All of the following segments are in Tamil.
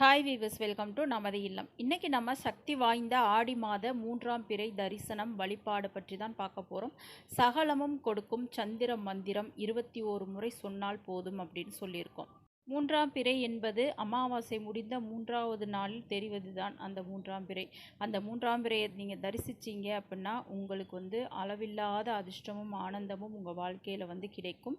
ஹாய் வீவர்ஸ் வெல்கம் டு நமது இல்லம். இன்றைக்கி நம்ம சக்தி வாய்ந்த ஆடி மாத மூன்றாம் பிறை தரிசனம் வழிபாடு பற்றி தான் பார்க்க போகிறோம் சகலமும் கொடுக்கும் சந்திர மந்திரம் இருபத்தி ஓரு முறை சொன்னால் போதும் அப்படின்னு சொல்லியிருக்கோம். மூன்றாம் பிறை என்பது அமாவாசை முடிந்த மூன்றாவது நாளில் தெரிவது தான் அந்த மூன்றாம் பிறை. அந்த மூன்றாம் பிறையை நீங்கள் தரிசிச்சிங்க அப்படின்னா உங்களுக்கு வந்து அளவில்லாத அதிர்ஷ்டமும் ஆனந்தமும் உங்கள் வாழ்க்கையில் வந்து கிடைக்கும்.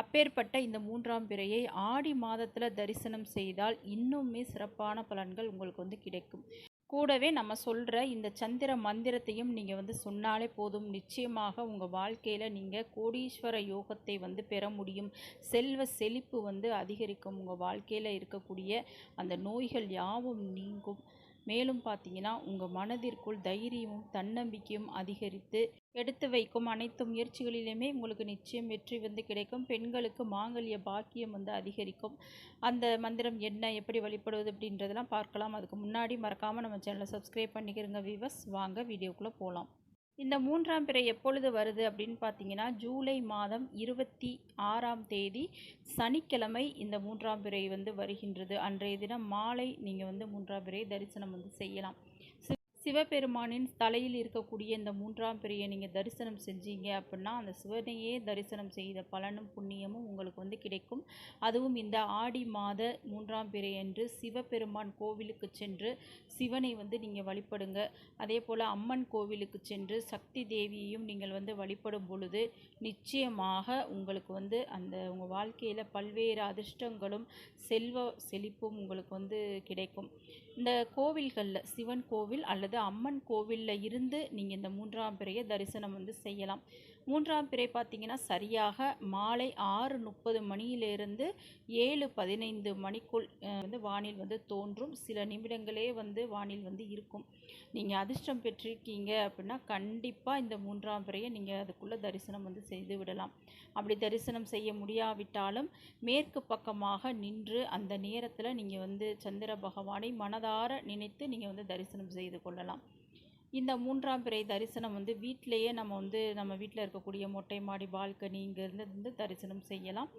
அப்பேற்பட்ட இந்த மூன்றாம் பிறையை ஆடி மாதத்தில் தரிசனம் செய்தால் இன்னுமே சிறப்பான பலன்கள் உங்களுக்கு வந்து கிடைக்கும். கூடவே நம்ம சொல்கிற இந்த சந்திர மந்திரத்தையும் நீங்கள் வந்து சொன்னாலே போதும். நிச்சயமாக உங்கள் வாழ்க்கையில் நீங்கள் கோடீஸ்வர யோகத்தை வந்து பெற முடியும். செல்வ செழிப்பு வந்து அதிகரிக்கும். உங்கள் வாழ்க்கையில் இருக்கக்கூடிய அந்த நோய்கள் யாவும் நீங்கும். மேலும் பார்த்தீங்கன்னா உங்கள் மனதிற்குள் தைரியமும் தன்னம்பிக்கையும் அதிகரித்து எடுத்து வைக்கும் அனைத்து முயற்சிகளிலுமே உங்களுக்கு நிச்சயம் வெற்றி வந்து கிடைக்கும். பெண்களுக்கு மாங்கல்ய பாக்கியம் வந்து அதிகரிக்கும். அந்த மந்திரம் என்ன எப்படி வழிபடுவது அப்படின்றதெல்லாம் பார்க்கலாம். அதுக்கு முன்னாடி மறக்காமல் நம்ம சேனலை சப்ஸ்கிரைப் பண்ணிக்கிறோங்க விவஸ் வாங்க வீடியோக்குள்ளே போகலாம் இந்த மூன்றாம் பிறை எப்பொழுது வருது அப்படின்னு பார்த்தீங்கன்னா ஜூலை மாதம் இருபத்தி ஆறாம் தேதி சனிக்கிழமை இந்த மூன்றாம் பிறை வந்து வருகின்றது. அன்றைய தினம் மாலை நீங்கள் வந்து மூன்றாம் பிறை தரிசனம் வந்து செய்யலாம். சிவபெருமானின் தலையில் இருக்கக்கூடிய இந்த மூன்றாம் பிறையை நீங்கள் தரிசனம் செஞ்சீங்க அப்படின்னா அந்த சிவனையே தரிசனம் செய்த பலனும் புண்ணியமும் உங்களுக்கு வந்து கிடைக்கும். அதுவும் இந்த ஆடி மாத மூன்றாம் பிறை என்று சிவபெருமான் கோவிலுக்கு சென்று சிவனை வந்து நீங்கள் வழிபடுங்க. அதே போல் அம்மன் கோவிலுக்கு சென்று சக்தி தேவியையும் நீங்கள் வந்து வழிபடும் பொழுது நிச்சயமாக உங்களுக்கு வந்து அந்த உங்கள் வாழ்க்கையில் பல்வேறு அதிர்ஷ்டங்களும் செல்வ செழிப்பும் உங்களுக்கு வந்து கிடைக்கும். இந்த கோவில்களில் சிவன் கோவில் அல்லது அம்மன் கோவிலில் இருந்து நீங்கள் இந்த மூன்றாம் பிறையை தரிசனம் வந்து செய்யலாம். மூன்றாம் பிறை பார்த்திங்கன்னா சரியாக மாலை ஆறு முப்பது மணியிலிருந்து ஏழு பதினைந்து மணிக்குள் வந்து வானில் வந்து தோன்றும். சில நிமிடங்களே வந்து வானில் வந்து இருக்கும். நீங்கள் அதிர்ஷ்டம் பெற்றிருக்கீங்க அப்படின்னா கண்டிப்பாக இந்த மூன்றாம் பிறையை நீங்கள் அதுக்குள்ளே தரிசனம் வந்து செய்து விடலாம். அப்படி தரிசனம் செய்ய முடியாவிட்டாலும் மேற்கு பக்கமாக நின்று அந்த நேரத்தில் நீங்கள் வந்து சந்திர பகவானை மனதார நினைத்து நீங்கள் வந்து தரிசனம் செய்து கொள்ளலாம். இந்த மூன்றாம் பிறை தரிசனம் வந்து வீட்டிலையே நம்ம வந்து நம்ம வீட்டில் இருக்கக்கூடிய மொட்டை மாடி பால்கனி இங்கேருந்து வந்து தரிசனம் செய்யலாம்.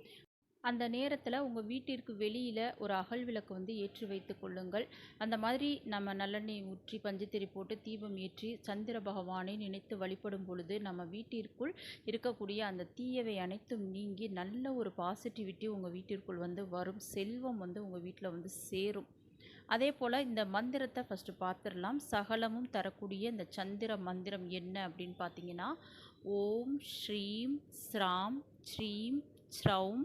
அந்த நேரத்தில் உங்கள் வீட்டிற்கு வெளியில் ஒரு அகல் விளக்கு வந்து ஏற்றி வைத்து கொள்ளுங்கள். அந்த மாதிரி நம்ம நல்லெண்ணெய் ஊற்றி பஞ்சுத்திரி போட்டு தீபம் ஏற்றி சந்திர பகவானை நினைத்து வழிபடும் பொழுது நம்ம வீட்டிற்குள் இருக்கக்கூடிய அந்த தீயவை அனைத்தும் நீங்கி நல்ல ஒரு பாசிட்டிவிட்டி உங்கள் வீட்டிற்குள் வந்து வரும். செல்வம் வந்து உங்கள் வீட்டில் வந்து சேரும். அதே போல் இந்த மந்திரத்தை ஃபஸ்ட்டு பார்த்துடலாம். சகலமும் தரக்கூடிய இந்த சந்திர மந்திரம் என்ன அப்படின்னு பார்த்தீங்கன்னா ஓம் ஸ்ரீம் ஸ்ராம் ஸ்ரீம் ஸ்ரௌம்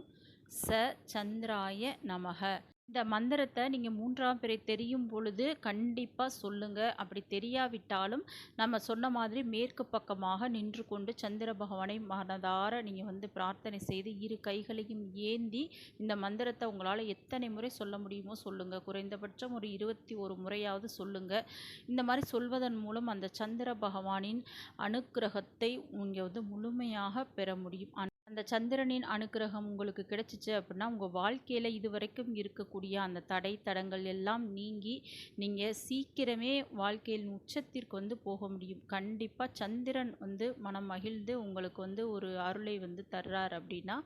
ச சந்திராய நமக. இந்த மந்திரத்தை நீங்கள் மூன்றாம் பிறை தெரியும் பொழுது கண்டிப்பாக சொல்லுங்கள் அப்படி தெரியாவிட்டாலும் நம்ம சொன்ன மாதிரி மேற்கு பக்கமாக நின்று கொண்டு சந்திர பகவானை மனதார நீங்கள் வந்து பிரார்த்தனை செய்து இரு கைகளையும் ஏந்தி இந்த மந்திரத்தை உங்களால் எத்தனை முறை சொல்ல முடியுமோ சொல்லுங்கள் குறைந்தபட்சம் ஒரு இருபத்தி ஒரு முறையாவது சொல்லுங்கள் இந்த மாதிரி சொல்வதன் மூலம் அந்த சந்திர பகவானின் அனுக்கிரகத்தை நீங்கள் வந்து முழுமையாக பெற முடியும். அந்த சந்திரனின் அனுக்கிரகம் உங்களுக்கு கிடைச்சிச்சு அப்படின்னா உங்கள் வாழ்க்கையில் இதுவரைக்கும் இருக்கக்கூடிய அந்த தடை தடங்கள் எல்லாம் நீங்கி நீங்கள் சீக்கிரமே வாழ்க்கையில் உச்சத்திற்கு வந்து போக முடியும். கண்டிப்பாக சந்திரன் வந்து மனம் மகிழ்ந்து உங்களுக்கு வந்து ஒரு அருளை வந்து தர்றார் அப்படின்னா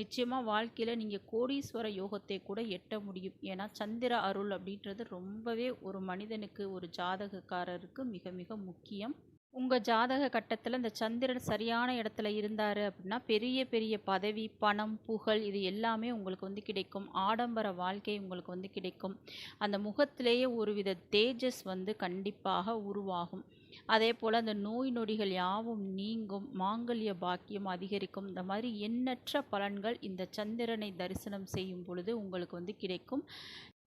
நிச்சயமாக வாழ்க்கையில் நீங்கள் கோடீஸ்வர யோகத்தை கூட எட்ட முடியும். ஏன்னா சந்திர அருள் அப்படின்றது ரொம்பவே ஒரு மனிதனுக்கு ஒரு ஜாதகக்காரருக்கு மிக மிக முக்கியம். உங்கள் ஜாதக கட்டத்தில் இந்த சந்திரன் சரியான இடத்துல இருந்தார் அப்படின்னா பெரிய பெரிய பதவி பணம் புகழ் இது எல்லாமே உங்களுக்கு வந்து கிடைக்கும். ஆடம்பர வாழ்க்கை உங்களுக்கு வந்து கிடைக்கும். அந்த முகத்திலேயே ஒருவித தேஜஸ் வந்து கண்டிப்பாக உருவாகும். அதே போல் அந்த நோய் நொடிகள் யாவும் நீங்கும் மாங்கல்ய பாக்கியம் அதிகரிக்கும். இந்த மாதிரி எண்ணற்ற பலன்கள் இந்த சந்திரனை தரிசனம் செய்யும் பொழுது உங்களுக்கு வந்து கிடைக்கும்.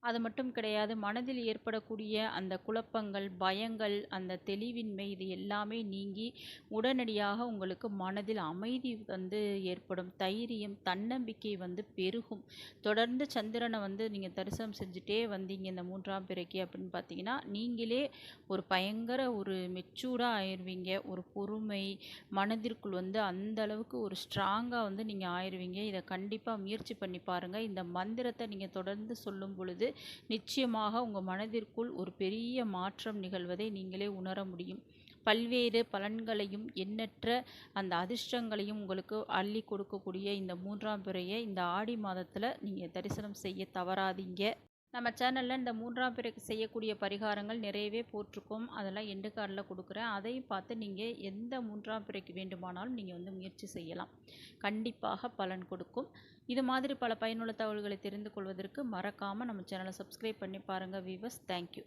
அது மட்டும் கிடையாது மனதில் ஏற்படக்கூடிய அந்த குழப்பங்கள் பயங்கள் அந்த தெளிவின்மை இது எல்லாமே நீங்கி உடனடியாக உங்களுக்கு மனதில் அமைதி வந்து ஏற்படும். தைரியம் தன்னம்பிக்கை வந்து பெருகும். தொடர்ந்து சந்திரனை வந்து நீங்கள் தரிசனம் செஞ்சுட்டே வந்தீங்க இந்த மூன்றாம் பிறைக்கு அப்படின்னு பார்த்தீங்கன்னா நீங்களே ஒரு பயங்கர ஒரு மெச்சூர்டாக ஆயிடுவீங்க ஒரு பொறுமை மனதிற்குள் வந்து அந்த அளவுக்கு ஒரு ஸ்ட்ராங்காக வந்து நீங்கள் ஆயிடுவீங்க இதை கண்டிப்பாக முயற்சி பண்ணி பாருங்கள் இந்த மந்திரத்தை நீங்கள் தொடர்ந்து சொல்லும் பொழுது நிச்சயமாக உங்கள் மனதிற்குள் ஒரு பெரிய மாற்றம் நிகழ்வதை நீங்களே உணர முடியும். பல்வேறு பலன்களையும் எண்ணற்ற அந்த அதிர்ஷ்டங்களையும் உங்களுக்கு அள்ளி கொடுக்கக்கூடிய இந்த மூன்றாம் பிறையை இந்த ஆடி மாதத்தில் நீங்கள் தரிசனம் செய்ய தவறாதீங்க. நம்ம சேனலில் இந்த மூன்றாம் பிறகு செய்யக்கூடிய பரிகாரங்கள் நிறையவே போட்டிருக்கோம். அதெல்லாம் எண்டு கார்டில் கொடுக்குறேன். அதையும் பார்த்து நீங்கள் எந்த மூன்றாம் பிறகு வேண்டுமானாலும் நீங்கள் வந்து முயற்சி செய்யலாம். கண்டிப்பாக பலன் கொடுக்கும். இது மாதிரி பல பயனுள்ள தகவல்களை தெரிந்து கொள்வதற்கு மறக்காமல் நம்ம சேனலை சப்ஸ்கிரைப் பண்ணி பாருங்கள் வீவர்ஸ் தேங்க்யூ